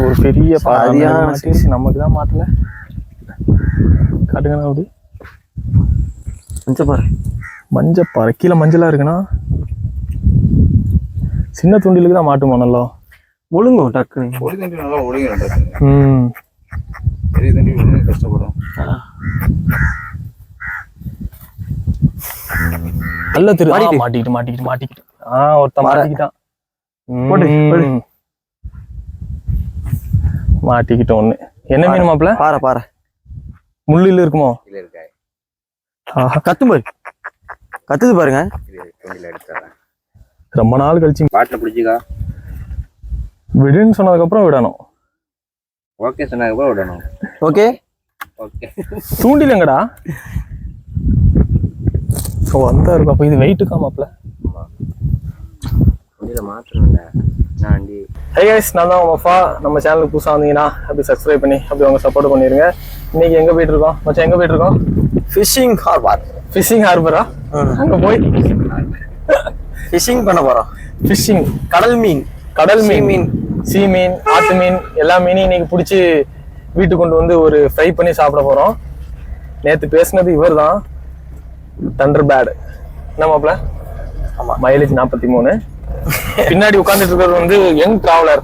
ஒரு பெரிய சரியான பாதியான நமக்கு தான் மாட்டல காட்டுங்கண்ணா அப்படி. கொஞ்சம் பாரு மஞ்சள் பாறை கீழே மஞ்சளா இருக்குண்ணா. சின்ன துண்டிலுக்கு தான் மாட்டுமா நல்லா? ஒழுங்கும் டக்குன்னு ஒரு தண்டி நல்லா ஒழுங்கி ம். பெரிய தண்டி ஒழுங்கு கஷ்டப்படும். நல்ல திரு. மாட்டிக்கிட்டு. மாட்டிக்கிட்டு மாட்டிக்கிட்டு. ஆ ஒருத்தன். மாட்டிக்கிட்டான். மாட்டிக்கிட்டோம் ஒண்ணு என்ன மீன் மாப்பிள பாரு பாரு. முள்ளில் இருக்குமோ? கீழே இருக்கா? ஆஹா, கத்து பாரு. கத்துது பாருங்க. ரொம்ப நாள் கழிச்சு பாட்டில் பிடிச்சிக்கா. விடுன்னு சொன்னதுக்கு அப்புறம் விடணும். ஓகே சொன்னதுக்கப்புறம் விடணும். ஓகே. ஓகே. தூண்டில் எங்கடா ஸோ வந்தா இருக்கும் அப்போ இது வெயிட்டுக்கா மாப்பிள தூண்டில மாற்றணும்ல நான் வண்டி ஹை கைஸ் நான் தான் மஃபா நம்ம சேனலுக்கு புதுசாக வந்தீங்கன்னா அப்படி சப்ஸ்கிரைப் பண்ணி அப்படி அவங்க சப்போர்ட் பண்ணிருங்க. இன்னைக்கு எங்க போயிட்டு இருக்கோம்? மச்சான் எங்க போயிட்டு இருக்கோம்? ஃபிஷிங் ஹார்பார் ஃபிஷிங் ஹார்பரா அங்க போய் ஃபிஷிங் பண்ண போறோம். ஃபிஷிங் கடல் மீன். கடல் மீன். மீன். சீ மீன் ஆத்து மீன் எல்லா மீனையும் இன்னைக்கு பிடிச்சி வீட்டுக்கு கொண்டு வந்து ஒரு ஃப்ரை பண்ணி சாப்பிட போறோம். நேத்து பேசுனது இவர் தான் தண்டர் பேட் என்ன மாப்ள ஆமா. மைலேஜ் நாற்பத்தி மூணு. பின்னாடி உட்கார்ந்துட்டு இருக்கிறது வந்து யங் டிராவலர்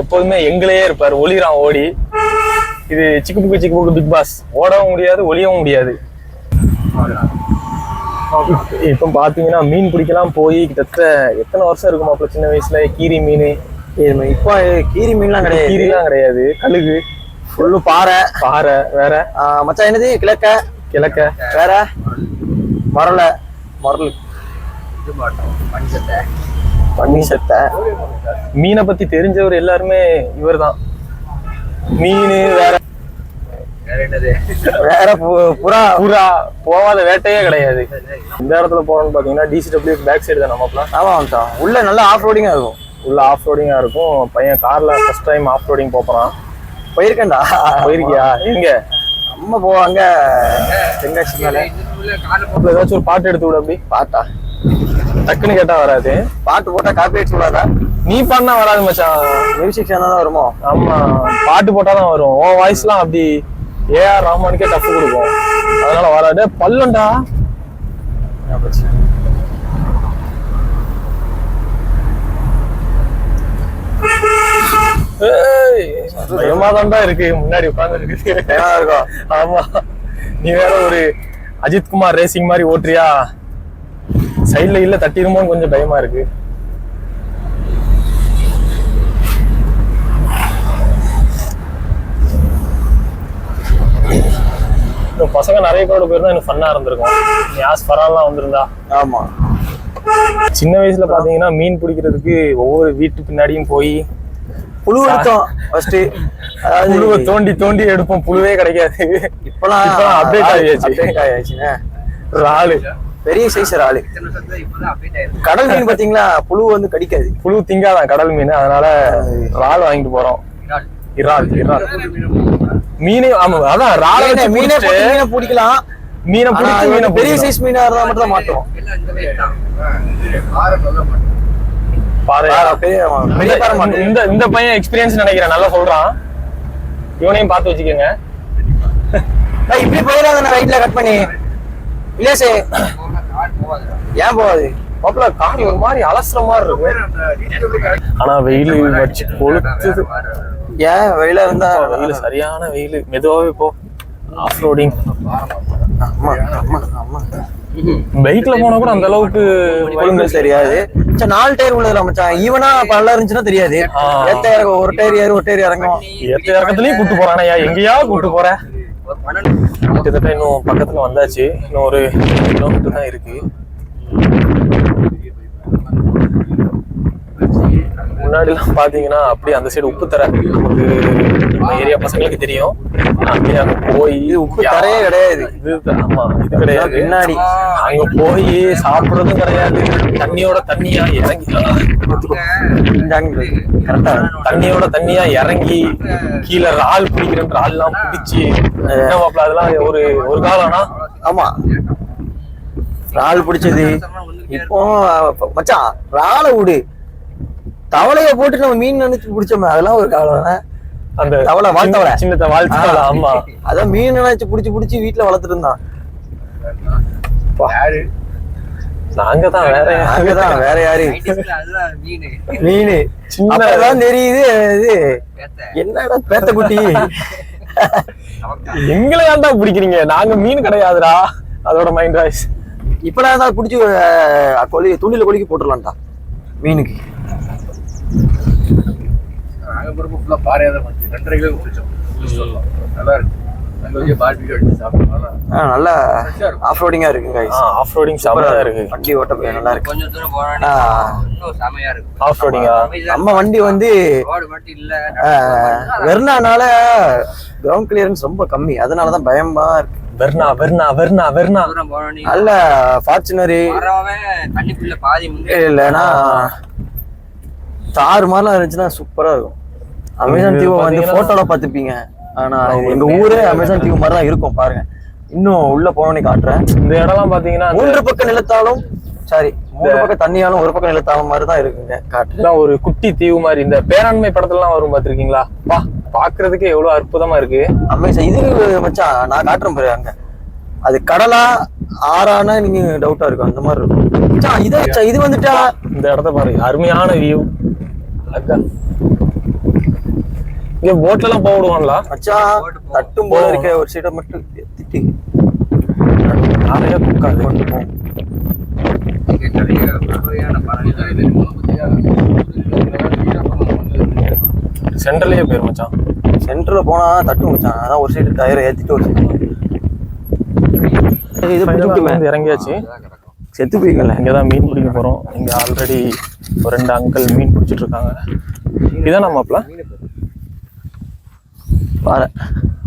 எப்போதுமே எங்களையே இருப்பார். ஒளிரான் ஓடி. இது சிக்கு புக்கு சிக்கு புக்கு பிக் பாஸ் ஓடவும் முடியாது ஒளியவும் முடியாது. இப்போ பாத்தீங்கன்னா மீன் பிடிக்கலாம் போய் கிட்டத்தட்ட எத்தனை வருஷம் இருக்கும் மாப்பிள சின்ன வயசுல? கீரி மீன். இது இப்போ கீரி மீன்லாம் கிடையாது. கீரிலாம் கிடையாது. கழுகு. ஃபுல்லு பாறை. பாறை வேற. மச்சான் என்னது? கிழக்க. கிழக்க. வேற. மரல. மரல். மஞ்சத்தை பன்னி செத்த. மீனை பத்தி தெரிஞ்சவர் எல்லாருமே இவர்தான். மீன் வேற வேற புறா. புறா. போகாத வேட்டையே கிடையாது. இந்த இடத்துல போறோம்னு பாத்தீங்கன்னா டிசிடபிள்யூ பேக் சைடு தான் நம்மப்பலாம் ஆமா மச்சான் உள்ள நல்லா ஆஃப் ரோடிங்கா இருக்கும். உள்ள ஆஃப் ரோடிங்கா இருக்கும். பையன் கார்ல ஃபர்ஸ்ட் டைம் ஆஃப் ரோடிங் போறான். போயிருக்கேன்டா. போயிருக்கியா? எங்க? அம்மா போவாங்க அப்ப ஏதாச்சும் ஒரு பாட்டு எடுத்து விடு அப்படி. பாட்டா? டக்குன்னு கேட்டா வராது. பாட்டு போட்டா காப்பி அடிச்சு விடாதா நீ பாடினா வராது மச்சான். மியூசிக் சேனல் தான் வருமோ? ஆமா. பாட்டு போட்டாதான் வரும். உன் வாய்ஸ்லாம் அப்படி ஏஆர் ரஹ்மானுக்கே டஃப் கொடுக்கும். அதனால வராது. பல்லண்டா. பயமா இருக்கு. முன்னாடி உட்கார்ந்து இருக்கு? இருக்கும். ஆமா. நீ வேற ஒரு அஜித் குமார் ரேசிங் மாதிரி ஓட்டுறியா? சைடுல இல்ல தட்டிருமோன்னு கொஞ்சம் பயமா இருக்கு. பசங்க நிறைய பேரோட போயிருந்தா இன்னும் ஃபன்னா இருந்திருக்கும். யாஸ் பரவாயில்லாம் வந்திருந்தா. ஆமா. சின்ன வயசுல பாத்தீங்கன்னா மீன் பிடிக்கிறதுக்கு ஒவ்வொரு வீட்டு பின்னாடியும் போய் புழு எடுத்தோம் ஃபர்ஸ்ட் புழுவை தோண்டி தோண்டி எடுப்போம் புழுவே கிடைக்காது. இப்பெல்லாம் update ஆகியாச்சு. அப்டேட் ஆயாச்சுங்க இறாலு பெரிய சைஸ் ஆளு. இப்பதான் அப்டேட் ஆயிருக்கு கடல் மீன் பாத்தீங்களா புழு வந்து கடிக்காது. புழு திங்காதான் கடல் மீன். அதனால இறால் வாங்கிட்டு போறோம். இறால். இறால் மீனே ஆமா அதான் இறாலை மீனை வச்சு மீனை மீனை பிடிக்கலாம். மீனை பிடிச்சி மீனை பெரிய. சைஸ் மீனா இருந்தா மட்டும் தான் மாட்டோம் எல்லாம் இந்த இந்த- பையன் எக்ஸ்பீரியன்ஸ் நினைக்கிறேன். நல்லா சொல்றான். இவனையும் பார்த்து வச்சுக்கோங்க. இப்படி போயிடாத ரைட்ல கட் பண்ணி. இல்லையா சே கார் போகாதுடா ஏன் போகாது மாப்பிள்ள கார் ஒரு மாதிரி அலசுற மாதிரி இருக்கும். ஆனா வெயில் வச்சு கொளுத்துது. ஏன்? வெளியில இருந்தா வெயில் சரியான வெயில். மெதுவாவே போ. ஆஃப் ரோடிங் ஆமா ஆமா. ஆமா பைக்ல போனா கூட அந்த அளவுக்கு ஒழுங்கு தெரியாது. மச்சான், நாலு டயர் உள்ளதுல மச்சான். ஈவனா பல்ல இருந்துச்சுன்னா தெரியாது. ஏத்த இறங்கும் ஒரு டயர் ஏறு ஒரு டயர் இறங்கும். ஏத்த இறக்கத்துலயும் கூட்டு போறானயா எங்கேயா கூட்டு போற. கிட்டத்தட்ட இன்னும் பக்கத்துல வந்தாச்சு. இன்னும் ஒரு கிலோமீட்டர் தான் இருக்கு. முன்னாடிலாம் பாத்தீங்கன்னா அப்படியே அந்த சைடு உப்பு தர நமக்கு ஏரியா பசங்களுக்கு தெரியும். அப்படியே அங்க போய் உப்பு தரையே கிடையாது. இது ஆமா இது கிடையாது. பின்னாடி. அங்க போய் சாப்பிடுறதும் கிடையாது. தண்ணியோட தண்ணியா இறங்கி கரெக்டா. தண்ணியோட தண்ணியா இறங்கி கீழே ரால் பிடிக்கிற ரால் எல்லாம் பிடிச்சு அதெல்லாம் ஒரு ஒரு காலம்னா? ஆமா. இறால் பிடிச்சது. இப்போ மச்சான் இறாலை விடு. தவளைய போட்டு நம்ம மீன் நினைச்சு பிடிச்சோமே அதெல்லாம் ஒரு காலம் அந்த தவளை, வால் தவளை. சின்ன வாழ் தவளை ஆமா. அதான் மீன் நினைச்சு புடிச்சு புடிச்சு வீட்டுல வளர்த்துட்டு இருந்தான் நாங்க தான் வேற அங்கதான் வேற யாரு? 90s ல அதுதான் மீன். அப்பதான் தெரியுது இது. என்னடா பேத்த குட்டி எங்களை ஏன்டா பிடிக்கிறீங்க? நாங்க மீன் கிடையாதுடா. அதோட மைண்ட் வாய்ஸ் இப்பெல்லாம் தான் பிடிச்சி கொலி துணியில கொலிக்கு போட்டுடலாம்டா மீனுக்கு. நாங்க குடும்பம் ஃபுல்லா பாறையா தான் வந்து ரெண்டரை கிலோ பிடிச்சோம் சொல்லலாம் நல்லா இருக்கு. நல்லா ஆஃப் ரோடிங்கா இருக்கு guys. ஆஃப் ரோடிங் செமையா இருக்கு. வண்டி ஓட்ட நல்லா இருக்கு. கொஞ்சம் தூரம் போனா ஆ. இன்னும் செமையா இருக்கு. ஆஃப் ரோடிங்கா நம்ம வண்டி வந்து வெர்னானால கிரவுண்ட் கிளியரன்ஸ் ரொம்ப கம்மி. அதனாலதான் பயமா இருக்கு. Verna Verna Verna Verna. நல்ல ஃபார்ச்சுனரு தண்ணிக்குள்ள பாதி முன்னே இல்லைன்னா தாறு மாதிரிலாம் இருந்துச்சுன்னா சூப்பரா இருக்கும். அமேசான் தீவை வந்து போட்டோல பார்த்துப்பீங்க ஆனா எங்க ஊரே அமேசான் தீவு மாதிரி தான் இருக்கும் பாருங்க. இன்னும் உள்ள போனோன்னு காட்டுறேன். இந்த இடம்லாம் பாத்தீங்கன்னா மூன்று பக்கம் நிலத்தாலும் சாரி மூணு பக்கம் தண்ணியாலும் ஒரு பக்கம் நிலத்தாலும் மாதிரி தான் இருக்குங்க இதெல்லாம் ஒரு குட்டி தீவு மாதிரி. இந்த பேராண்மை படத்துலலாம் வரும் பாத்திருக்கீங்களா? வா. பாக்குறதுக்கே எவ்வளவு அற்புதமா இருக்கு. அமேசான் இது மச்சான் நான் காட்டுறேன் பாரு அங்க. அது கடலா ஆறானா நீங்க டவுட்டா இருக்கும். அந்த மாதிரி இருக்கும். மச்சான், இது மச்சான், இது வந்துட்டா? இந்த இடத்த பாருங்க அருமையான வியூ அக்கா இங்க போட்ல எல்லாம் போக விடுவாங்களா மச்சான் தட்டும் போல இருக்க ஒரு சீட்டை மட்டும் திட்டி நிறைய குக்காது கொண்டு போகும் நிறைய வகையான சென்ட்ரலயே போயிரும் மச்சான். சென்டர்ல போனா தட்டு மச்சான். அதான் ஒரு சைடு டயரை ஏத்திட்டு ஒரு சைடு இது பிடிக்குமே? இறங்கியாச்சு. செத்து போய்க்கல இங்கதான் மீன் பிடிக்க போறோம். இங்க ஆல்ரெடி ஒரு ரெண்டு அங்கிள் மீன் பிடிச்சிட்டு இருக்காங்க. இதான் நம்மப்ல பாரு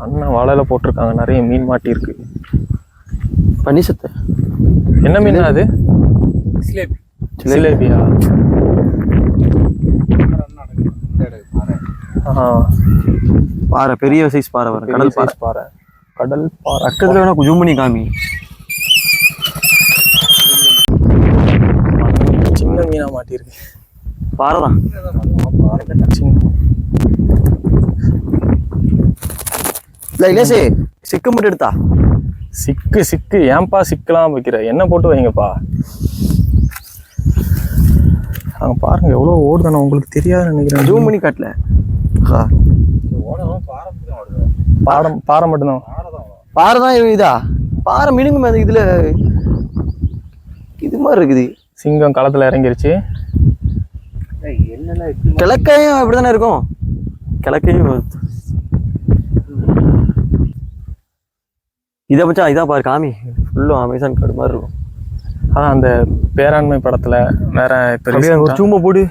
அண்ணன் வலையில போட்டிருக்காங்க. நிறைய மீன் மாட்டி இருக்கு. பண்ணி செத்து. என்ன மீன் அது? சிலேபியா பாறை பெரிய சைஸ் பாறை வரும் கடல் பாறை. size பாறை. கடல் பாறை. பக்கத்துல வேணா ஜூம் பண்ணி காமி. சின்ன மீனா மாட்டியிருக்கு. பாறை தான் இல்ல சிக்கு மட்டும் எடுத்தா. சிக்கு சிக்கு. ஏன்பா சிக்கலாம் வைக்கிற? என்ன போட்டு வைங்கப்பா? அங்க பாருங்க எவ்வளவு ஓடுதானே உங்களுக்கு தெரியாதுன்னு நினைக்கிறேன். ஜூம் பண்ணி காட்டல. பாடம் பாறை மட்டும்தான். பாறை தான் இது பாறை மினுங்க அது இதுல. இது மாதிரி இருக்குது. சிங்கம் களத்துல இறங்கிருச்சு. கிழக்கையும் அப்படிதானே இருக்கும்? கிழக்கையும் இதை மச்சான் இதா பாரு காமி. ஃபுல்லும் அமேசான் கார்டு மாதிரி இருக்கும். ஆனா அந்த பேராண்மை படத்துல வேற இப்ப சூம்ப போடு.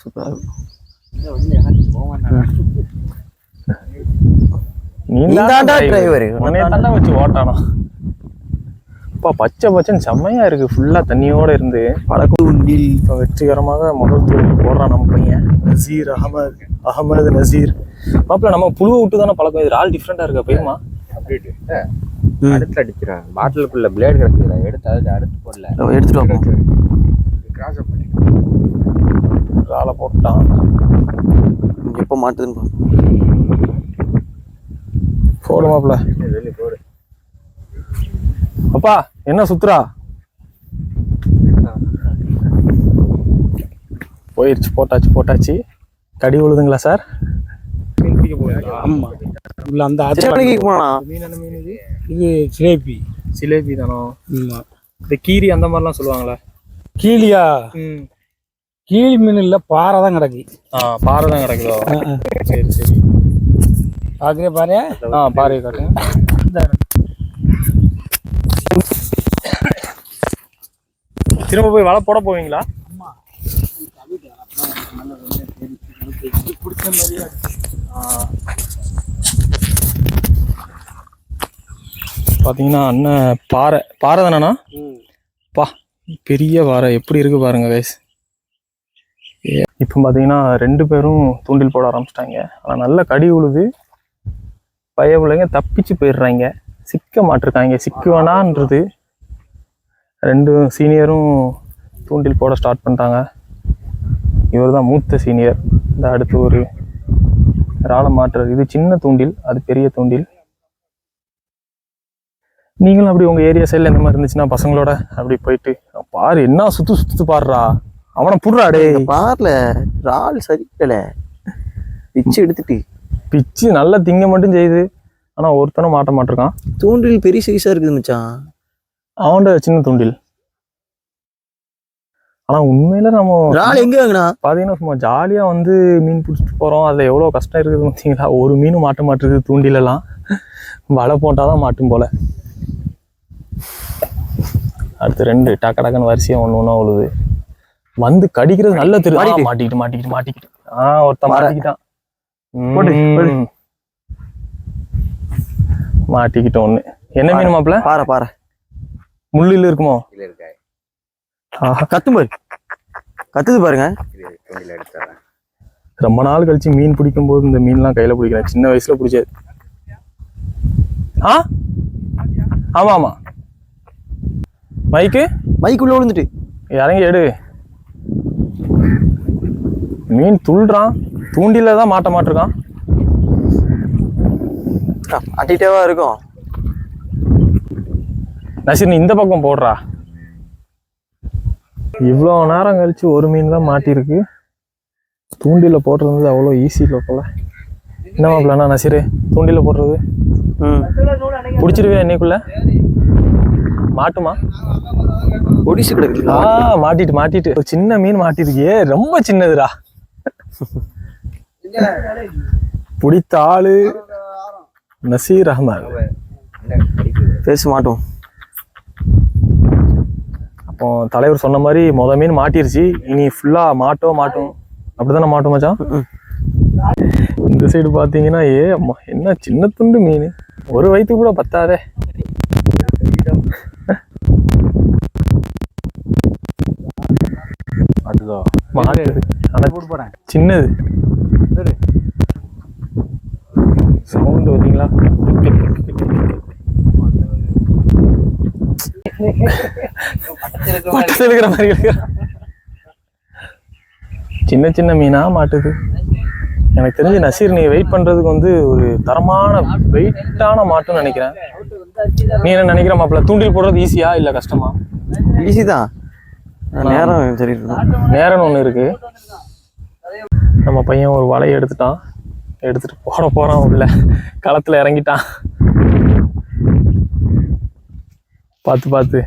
சூப்பரா இருக்கும் நீ நீ தான்டா தான்டா driver. driver. உன்னைய தாண்டா வச்சு ஓட்டானா? அப்பா பச்சை பச்சைன்னு செம்மையா இருக்கு. ஃபுல்லா தண்ணியோட இருந்து. பழக்கூண்டில் இப்போ வெற்றிகரமாக முதல் தொழில் போடுறான் நம்ம பையன். நசீர் அகமது அகமது நசீர். மாப்பிள்ள நம்ம புழுவை விட்டு தானே பழக்கம்? இது ஆள் டிஃப்ரெண்டா இருக்கா பையமா அப்படின்ட்டு அடுத்து அடிக்கிறான். பாட்டிலுக்குள்ள பிளேட் கிடக்குறா எடுத்து அதை அடுத்து போடல. எடுத்துட்டு வாப்போம் கிராஸ் ஆளை போட்டான். எப்போ மாட்டுதுன்னு. போடு போடு அப்பா என்ன சுத்துறா? போயிருச்சு போட்டாச்சு போட்டாச்சு. கடி விழுதுங்களா சார்? ஆமா. உள்ள அந்த இது இது சிலேபி. சிலேபி தானோ? இந்த கீரி அந்த மாதிரிலாம் சொல்லுவாங்களே. கீழியா ம். கீழ் மீன் இல்ல பாறை தான் கிடக்கு. பாறை தான் கிடைக்குதோ. சரி சரி. பாக்குறே பாரு ஆ பாறை காட்டுங்க திரும்ப போய் வலை போட போவீங்களா? ஆ. பாத்தீங்கன்னா அண்ணன் பாறை. பாறை தானேண்ணா பா பெரிய பாறை. எப்படி இருக்கு பாருங்க கைஸ் இப்போ பார்த்தீங்கன்னா ரெண்டு பேரும் தூண்டில் போட ஆரம்பிச்சிட்டாங்க. ஆனால் நல்ல கடி உழுது பய பிள்ளைங்க தப்பிச்சு போயிடுறாங்க. சிக்க மாட்டிருக்காங்க. சிக்குவானான்றது ரெண்டு சீனியரும் தூண்டில் போட ஸ்டார்ட் பண்ணிட்டாங்க. இவர் தான் மூத்த சீனியர். இந்த அடுத்து ஒரு இறாலை மாற்றுறது இது சின்ன தூண்டில் அது பெரிய தூண்டில். நீங்களும் அப்படி உங்கள் ஏரியா சைடில் இந்த மாதிரி இருந்துச்சுன்னா பசங்களோட அப்படி போயிட்டு பாரு என்ன சுற்று சுற்று பாருடா. அவனை புடுறா டேய். பார்ல இறால் சரிக்கல. பிச்சு எடுத்துட்டு. பிச்சு நல்லா திங்க மட்டும் செய்யுது. ஆனா ஒருத்தனும் மாட்ட மாட்டிருக்கான். தூண்டில் பெரிய சைஸா இருக்குது மச்சான். அவன்ட சின்ன தூண்டில். ஆனா உண்மையில நம்ம இறால் எங்க வாங்கினா? பாத்தீங்கன்னா சும்மா ஜாலியா வந்து மீன் பிடிச்சிட்டு போறோம். அதுல எவ்வளவு கஷ்டம் இருக்குது பார்த்தீங்களா ஒரு மீனும் மாட்ட மாட்டிருக்கு தூண்டில எல்லாம் வலை போட்டாதான் மாட்டும் போல. அடுத்து ரெண்டு டக்கு டக்குன்னு வரிசையா ஒண்ணு ஒண்ணா உழுது. வந்து கடிக்கிறது நல்ல தெரியும் ஆ, மாட்டிக்கிட்டு. மாட்டிக்கிட்டு மாட்டிக்கிட்டு. ஆஹ் ஒருத்தன். மாட்டிக்கிட்டான். மாட்டிக்கிட்டோம் ஒண்ணு. என்ன மீன் மாப்பிள பாறை பாறை முள்ளில் இருக்குமோ? கத்தும் பாரு கத்துது பாருங்க. ரொம்ப நாள் கழிச்சு மீன் பிடிக்கும் போது இந்த மீன்லாம் கையில பிடிக்கிறேன் சின்ன வயசுல பிடிச்சது. ஆ? ஆமா ஆமா. மைக்கு? மைக்குள்ள விழுந்துட்டு. இறங்கி எடு. மீன் துள்ளுறான். தூண்டில தான் மாட்ட மாட்டிருக்கான். அட்டிட்டேவா இருக்கும். நசீர் நீ இந்த பக்கம் போடுறா. இவ்வளோ நேரம் கழிச்சு ஒரு மீன் தான் மாட்டியிருக்கு. தூண்டில போடுறது அவ்வளோ ஈஸி இல்லை போல. என்ன மாப்பிள்ளண்ணா நசீர் தூண்டில போடுறது? ம். பிடிச்சிருவியா இன்னைக்குள்ள மாட்டுமா? ஒடிசு கிடக்குது ஆ மாட்டிட்டு மாட்டிட்டு. ஒரு சின்ன மீன் மாட்டிருக்கே ரொம்ப சின்னதுடா. பிடித்த ஆளு நசீர் அகமது பேச மாட்டோம் அப்போ தலைவர் சொன்ன மாதிரி மொத மீன் மாட்டிருச்சு. இனி ஃபுல்லா மாட்டோ மாட்டும் அப்படிதானே மாட்டோம் மச்சான்? இந்த சைடு பாத்தீங்கன்னா ஏ அம்மா என்ன சின்ன துண்டு மீன். ஒரு வயிற்று கூட பத்தாதே. அதுதான். மாட்டுது ஆனா போட்டு போறேன். சின்னது. சவுண்ட் பார்த்தீங்களா? பக்கத்துல இருக்கிற மாதிரி இருக்கு. சின்ன சின்ன மீனா மாட்டுது. எனக்கு தெரிஞ்சு நசீர் நீ வெயிட் பண்றதுக்கு வந்து ஒரு தரமான வெயிட்டான மாட்டுன்னு நினைக்கிறேன். நீ என்ன நினைக்கிற மாப்பிள்ள? தூண்டில் போடுறது ஈஸியா இல்ல கஷ்டமா? ஈஸி தான். நேரம் சரி நேரம்னு ஒன்று இருக்கு. நம்ம பையன் ஒரு வலையை எடுத்துட்டான். எடுத்துட்டு போட போறான் உள்ள. களத்துல இறங்கிட்டான். பார்த்து பார்த்து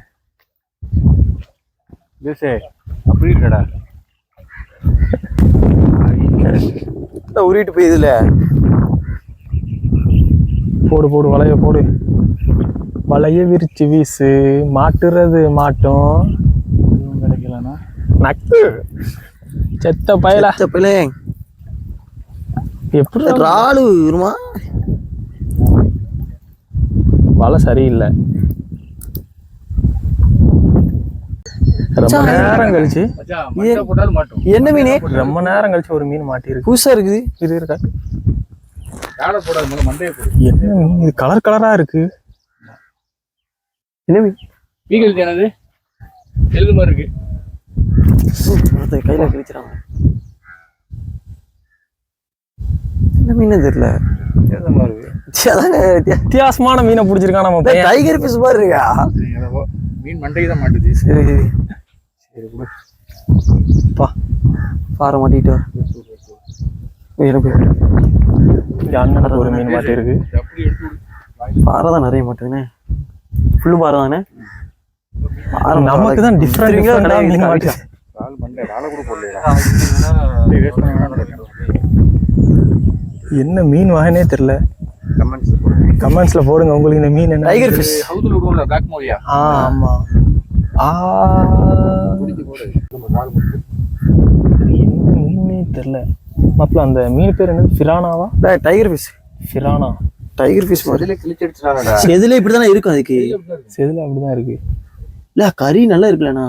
அப்படி இருக்கடா உருவிட்டு போய் இதுல போடு போடு வலைய போடு. வலைய விரிச்சு வீசு. மாட்டுறது மாட்டும். கிடைக்கலன்னா நக்கு. செத்த பயல. பிள்ளை எப்படி இறாலு வருமா வலை சரியில்லை. ரொம்ப நேரம் கழிச்சு என்ன மீன்? ரொம்ப நேரம் கழிச்சு ஒரு மீன் மாட்டியிருக்கு. புதுசா இருக்குது. இது இருக்கா? என்ன மீன்? இது கலர் கலரா இருக்கு. என்ன மீன்? என்னது? மாதிரி இருக்கு. கையில கிழிச்சிடாங்க என்ன மீன் தெரியல மாதிரி? இருக்கு வித்தியாசமான மீனை பிடிச்சிருக்கான் நம்ம பையன். டைகர் பீஸ் மாதிரி இருக்கா? மீன் மண்டைக்கு தான் மாட்டுது. சரி சரி. சரி பா பாறை மாட்டிட்டு. எனக்கு அண்ணனுக்கு ஒரு மீன் எடுத்து விடு. பாறை தான் நிறைய மாட்டுதுண்ணே ஃபுல்லு பாறை தானே? நமக்கு தான் டிஃப்ரெண்ட் மீன் இருக்கு. மாட்டுது என்ன மீன் தெரியல. கமெண்ட்ஸ் கமெண்ட்ஸ்ல போடுங்க. உங்களுக்கு இந்த மீன் என்ன டைகர் ஃபிஷ் ஆ ஆமா. ஆ. என்ன மீனே தெரியல. மாப்பிள்ள அந்த மீன் பேர் என்னது? ஃபிரானாவா tiger fish piranha tiger fish மாதிரி. முதல்ல கிழிச்சு அடிச்சிட்டாங்கடா. செதுல இப்படி தானே இருக்கும் அதுக்கு. செதுல அப்படிதான் இருக்கு. இல்ல கறி நல்லா இருக்குல்லண்ணா.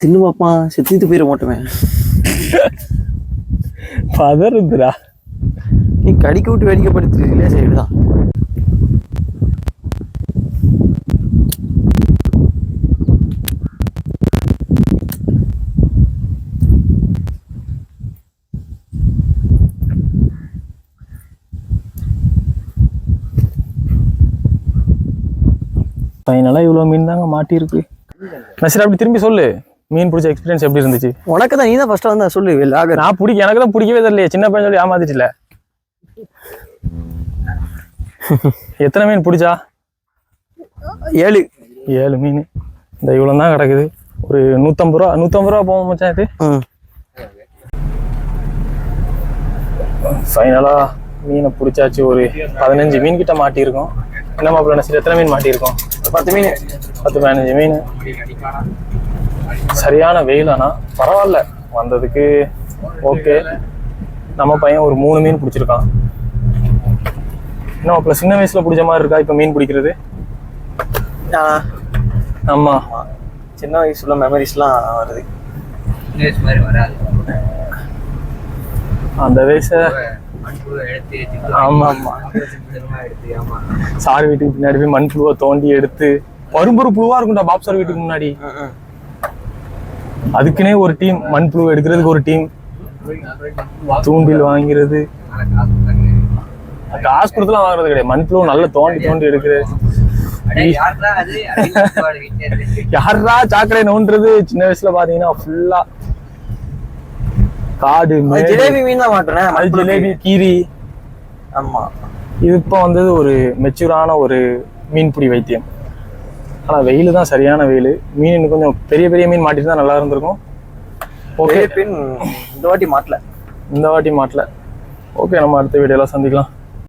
தின்னு பாப்பா செத்துட்டு போயிட மாட்டோமே பதறுதுடா. நீ கடிக்க விட்டு வேடிக்கைப்படுத்துறீங்களே சைடு தான் ஃபைனலாக இவ்வளோ மீன் தாங்க மாட்டியிருக்கு. நசிரா அப்படி திரும்பி சொல்லு. மீன் பிடிச்ச எக்ஸ்பீரியன்ஸ் எப்படி இருந்துச்சு? உனக்கு தான் நீ தான் ஃபர்ஸ்ட் வந்து சொல்லு நான் பிடிக்க எனக்கு தான் பிடிக்கவே தெரியலையே. சின்ன பையன் சொல்லி ஏமாத்திட்டில. எத்தனை மீன் பிடிச்சா? ஏழு. ஏழு மீன். இந்த இவ்வளோ தான் கிடக்குது. ஒரு நூற்றம்பது ரூபா நூற்றம்பது ரூபா போவோம் மச்சான் இது. ஃபைனலாக மீனை பிடிச்சாச்சு. ஒரு பதினஞ்சு மீன் கிட்ட மாட்டியிருக்கோம். என்ன மாப்பிள்ள எத்தனை மீன் மாட்டியிருக்கோம்? பத்து மீன். பத்து பதினஞ்சு மீன். சரியான வெயில் ஆனா பரவாயில்ல. வந்ததுக்கு ஓகே நம்ம பையன் ஒரு மூணு மீன் பிடிச்சிருக்கான். என்ன மாப்பிள்ள சின்ன வயசுல பிடிச்ச மாதிரி இருக்கா? இப்போ மீன் பிடிக்கிறது? ஆமா. சின்ன வயசுல மெமரிஸ்லாம் வருது. இங்கிலீஷ் மாதிரி வராது. அந்த வயசை ஆமா ஆமா. சார் வீட்டுக்கு பின்னாடி போய் மண் புழுவை தோண்டி எடுத்து பரும்புரு புழுவா இருக்கும்டா பாப் சார் வீட்டுக்கு முன்னாடி. அதுக்குன்னே ஒரு டீம் மண் புழு எடுக்கிறதுக்கு ஒரு டீம் தூண்டில் வாங்கிறது. காசு கொடுத்துலாம் வாங்குறது கிடையாது. மண் புழு நல்லா தோண்டி தோண்டி எடுக்கிறது யாரா சாக்கடை நோண்டுறது? சின்ன வயசுல பாத்தீங்கன்னா ஃபுல்லா காடு ஜிலேபி மீன் தான் மாட்டுறேன் அது ஜிலேபி கீரி. ஆமா. இது இப்போ வந்தது ஒரு மெச்சூரான ஒரு மீன்பிடி வைத்தியம். ஆனா வெயில் தான் சரியான வெயில். மீன் இன்னும் கொஞ்சம் பெரிய பெரிய மீன் மாட்டிட்டு நல்லா இருந்திருக்கும். ஓகே இந்த வாட்டி மாட்டல. இந்த வாட்டி மாட்டல. ஓகே நம்ம அடுத்த வீடியோல சந்திக்கலாம்.